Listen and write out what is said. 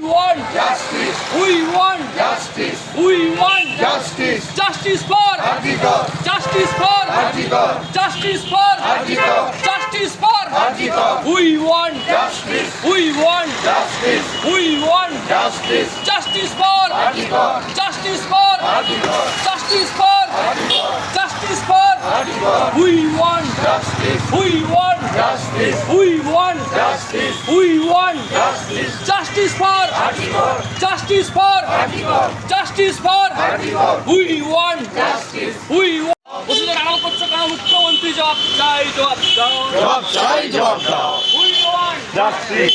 want justice, we want justice, we want justice, justice for Article, justice for Article, justice for Article, justice for Article, we want justice, we want justice, we want justice, justice for Article, justice for Article, justice for Article, justice for Article, we want justice, we want justice, we want justice, we want justice, justice for Article, justice for Article, justice for Article, we want justice, we want ওষুধের আড়াল করছে কেন মুখ্যমন্ত্রী জবাব চাই জবাব দাও জবাব চাই জবাব দাও we want জাস্টিস